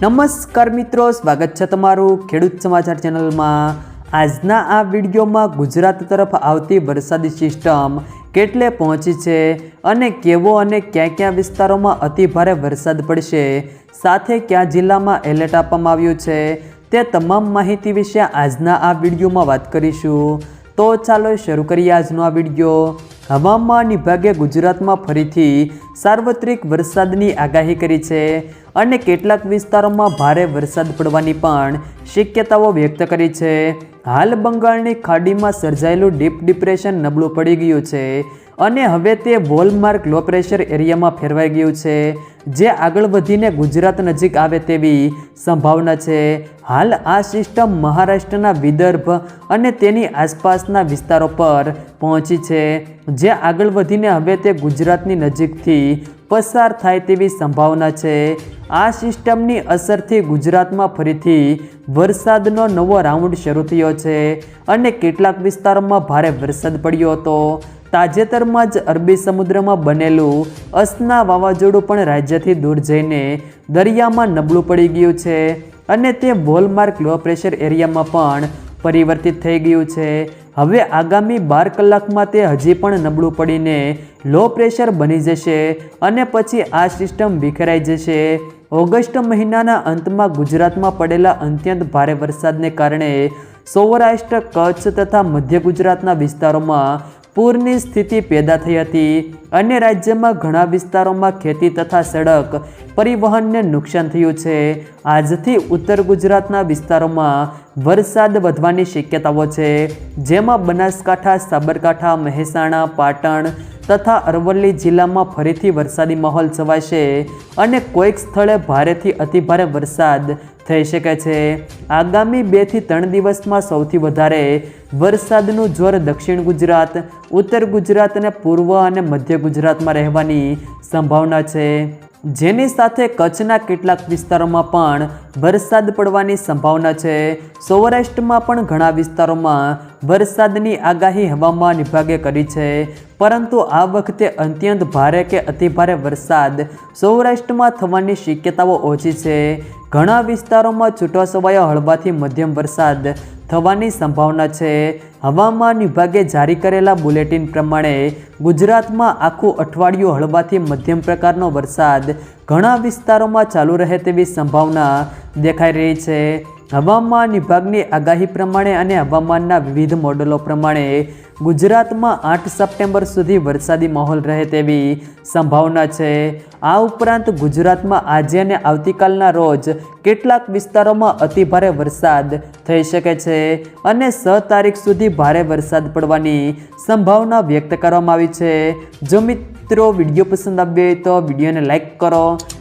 નમસ્કાર મિત્રો, સ્વાગત છે તમારું ખેડૂત સમાચાર ચેનલમાં. આજના આ વિડીયોમાં ગુજરાત તરફ આવતી વરસાદી સિસ્ટમ કેટલે પહોંચી છે અને કેવો અને ક્યાં ક્યાં વિસ્તારોમાં અતિ ભારે વરસાદ પડશે, સાથે કયા જિલ્લામાં એલર્ટ આપવામાં આવ્યું છે, તે તમામ માહિતી વિશે આજના આ વિડીયોમાં વાત કરીશું. તો ચાલો શરૂ કરીએ આજનો આ વીડિયો. હવામાન વિભાગે ગુજરાતમાં ફરીથી સાર્વત્રિક વરસાદની આગાહી કરી છે અને કેટલાક વિસ્તારોમાં ભારે વરસાદ પડવાની પણ શક્યતાઓ વ્યક્ત કરી છે. હાલ બંગાળની ખાડીમાં સર્જાયેલું ડીપ ડિપ્રેશન નબળું પડી ગયું છે અને હવે તે વોલમાર્ક લો પ્રેશર એરિયામાં ફેરવાઈ ગયું છે. જે આગળ વધીને ગુજરાત નજીક આવે તેવી સંભાવના છે. હાલ આ સિસ્ટમ મહારાષ્ટ્રના વિદર્ભ અને તેની આસપાસના વિસ્તારો પર પહોંચી છે. જે આગળ વધીને હવે તે ગુજરાતની નજીકથી પસાર થાય તેવી સંભાવના છે. આ સિસ્ટમની અસરથી ગુજરાતમાં ફરીથી વરસાદનો નવો રાઉન્ડ શરૂ થયો છે અને કેટલાક વિસ્તારોમાં ભારે વરસાદ પડ્યો હતો. તાજેતરમાં જ અરબી સમુદ્રમાં બનેલું અસના વાવાઝોડું પણ રાજ્યથી દૂર જઈને દરિયામાં નબળું પડી ગયું છે અને તે વોલમાર્ક લો પ્રેશર એરિયામાં પણ પરિવર્તિત થઈ ગયું છે. હવે આગામી બાર કલાકમાં તે હજી પણ નબળું પડીને લો પ્રેશર બની જશે અને પછી આ સિસ્ટમ વિખેરાઈ જશે. ઓગસ્ટ મહિનાના અંતમાં ગુજરાતમાં પડેલા અત્યંત ભારે વરસાદને કારણે સૌરાષ્ટ્ર, કચ્છ તથા મધ્ય ગુજરાતના વિસ્તારોમાં પૂરની સ્થિતિ પેદા થઈ હતી. અને રાજ્યમાં ઘણા વિસ્તારોમાં ખેતી તથા સડક પરિવહનને નુકસાન થયું છે. આજથી ઉત્તર ગુજરાતના વિસ્તારોમાં વરસાદ વધવાની શક્યતાઓ છે, જેમાં બનાસકાંઠા, સાબરકાંઠા, મહેસાણા, પાટણ તથા અરવલ્લી જિલ્લામાં ફરીથી વરસાદી માહોલ છવાશે અને કોઈક સ્થળે ભારેથી અતિભારે વરસાદ થઈ શકે છે. આગામી બેથી ત્રણ દિવસમાં સૌથી વધારે વરસાદનું જોર દક્ષિણ ગુજરાત, ઉત્તર ગુજરાત અને પૂર્વ અને મધ્ય ગુજરાતમાં રહેવાની સંભાવના છે. જેની સાથે કચ્છના કેટલાક વિસ્તારોમાં પણ વરસાદ પડવાની સંભાવના છે. સૌરાષ્ટ્રમાં પણ ઘણા વિસ્તારોમાં વરસાદની આગાહી હવામાન વિભાગે કરી છે. પરંતુ આ વખતે અત્યંત ભારે કે અતિભારે વરસાદ સૌરાષ્ટ્રમાં થવાની શક્યતાઓ ઓછી છે. ઘણા વિસ્તારોમાં છૂટોછવાયો હળવાથી મધ્યમ વરસાદ થવાની સંભાવના છે. હવામાન વિભાગે જારી કરેલા બુલેટિન પ્રમાણે ગુજરાતમાં આખું અઠવાડિયું હળવાથી મધ્યમ પ્રકારનો વરસાદ ઘણા વિસ્તારોમાં ચાલુ રહે તેવી સંભાવના દેખાઈ રહી છે. હવામાન વિભાગની આગાહી પ્રમાણે અને હવામાનના વિવિધ મોડલો પ્રમાણે ગુજરાતમાં આઠ સપ્ટેમ્બર સુધી વરસાદી માહોલ રહે તેવી સંભાવના છે. આ ઉપરાંત ગુજરાતમાં આજે અને આવતીકાલના રોજ કેટલાક વિસ્તારોમાં અતિભારે વરસાદ થઈ શકે છે અને છ તારીખ સુધી ભારે વરસાદ પડવાની સંભાવના વ્યક્ત કરવામાં આવી છે. જો મિત્રો વીડિયો પસંદ આવ્યો હોય તો વિડીયોને લાઇક કરો